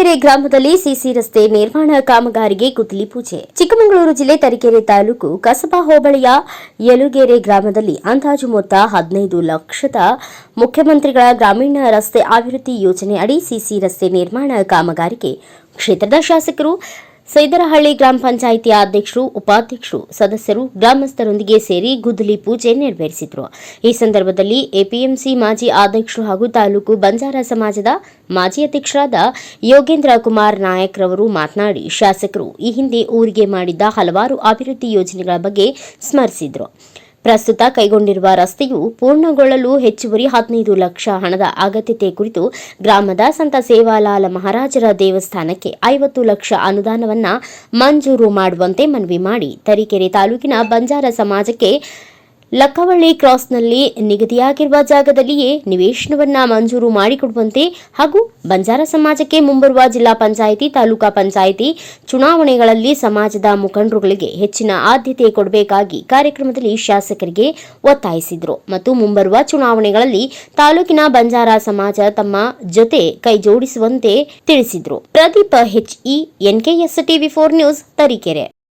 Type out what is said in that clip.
ಯಲುಗೆರೆ ಗ್ರಾಮದಲ್ಲಿ ಸಿಸಿ ರಸ್ತೆ ನಿರ್ಮಾಣ ಕಾಮಗಾರಿಗೆ ಗುದ್ದಲಿ ಪೂಜೆ. ಚಿಕ್ಕಮಗಳೂರು ಜಿಲ್ಲೆ ತರೀಕೆರೆ ತಾಲೂಕು ಕಸಬಾ ಹೋಬಳಿಯ ಯಲುಗೆರೆ ಗ್ರಾಮದಲ್ಲಿ ಅಂದಾಜು ಮೊತ್ತ ಹದಿನೈದು ಲಕ್ಷದ ಮುಖ್ಯಮಂತ್ರಿಗಳ ಗ್ರಾಮೀಣ ರಸ್ತೆ ಅಭಿವೃದ್ಧಿ ಯೋಜನೆ ಅಡಿ ಸಿಸಿ ರಸ್ತೆ ನಿರ್ಮಾಣ ಕಾಮಗಾರಿಗೆ ಕ್ಷೇತ್ರದ ಶಾಸಕರು ಸೈದರಹಳ್ಳಿ ಗ್ರಾಮ ಪಂಚಾಯಿತಿಯ ಅಧ್ಯಕ್ಷರು, ಉಪಾಧ್ಯಕ್ಷರು, ಸದಸ್ಯರು, ಗ್ರಾಮಸ್ಥರೊಂದಿಗೆ ಸೇರಿ ಗುದ್ದಲಿ ಪೂಜೆ ನೆರವೇರಿಸಿದರು. ಈ ಸಂದರ್ಭದಲ್ಲಿ ಎಪಿಎಂಸಿ ಮಾಜಿ ಅಧ್ಯಕ್ಷರು ಹಾಗೂ ತಾಲೂಕು ಬಂಜಾರ ಸಮಾಜದ ಮಾಜಿ ಅಧ್ಯಕ್ಷರಾದ ಯೋಗೇಂದ್ರ ಕುಮಾರ್ ನಾಯಕ್ ರವರು ಮಾತನಾಡಿ, ಶಾಸಕರು ಈ ಹಿಂದೆ ಊರಿಗೆ ಮಾಡಿದ್ದ ಹಲವಾರು ಅಭಿವೃದ್ಧಿ ಯೋಜನೆಗಳ ಬಗ್ಗೆ ಸ್ಮರಿಸಿದರು. ಪ್ರಸ್ತುತ ಕೈಗೊಂಡಿರುವ ರಸ್ತೆಯು ಪೂರ್ಣಗೊಳ್ಳಲು ಹೆಚ್ಚುವರಿ ಹದಿನೈದು ಲಕ್ಷ ಹಣದ ಅಗತ್ಯತೆ ಕುರಿತು ಗ್ರಾಮದ ಸಂತ ಸೇವಾಲಾಲ ಮಹಾರಾಜರ ದೇವಸ್ಥಾನಕ್ಕೆ ಐವತ್ತು ಲಕ್ಷ ಅನುದಾನವನ್ನ ಮಂಜೂರು ಮಾಡುವಂತೆ ಮನವಿ ಮಾಡಿ ತರೀಕೆರೆ ತಾಲೂಕಿನ ಬಂಜಾರ ಸಮಾಜಕ್ಕೆ ಲಕ್ಕವಳ್ಳಿ ಕ್ರಾಸ್ನಲ್ಲಿ ನಿಗದಿಯಾಗಿರುವ ಜಾಗದಲ್ಲಿಯೇ ನಿವೇಶನವನ್ನ ಮಂಜೂರು ಮಾಡಿಕೊಡುವಂತೆ ಹಾಗೂ ಬಂಜಾರ ಸಮಾಜಕ್ಕೆ ಮುಂಬರುವ ಜಿಲ್ಲಾ ಪಂಚಾಯಿತಿ, ತಾಲೂಕಾ ಪಂಚಾಯಿತಿ ಚುನಾವಣೆಗಳಲ್ಲಿ ಸಮಾಜದ ಮುಖಂಡರುಗಳಿಗೆ ಹೆಚ್ಚಿನ ಆದ್ಯತೆ ಕೊಡಬೇಕಾಗಿ ಕಾರ್ಯಕ್ರಮದಲ್ಲಿ ಶಾಸಕರಿಗೆ ಒತ್ತಾಯಿಸಿದರು. ಮತ್ತು ಮುಂಬರುವ ಚುನಾವಣೆಗಳಲ್ಲಿ ತಾಲೂಕಿನ ಬಂಜಾರ ಸಮಾಜ ತಮ್ಮ ಜೊತೆ ಕೈಜೋಡಿಸುವಂತೆ ತಿಳಿಸಿದರು. Pradeep NKS TV four news, Tarikere.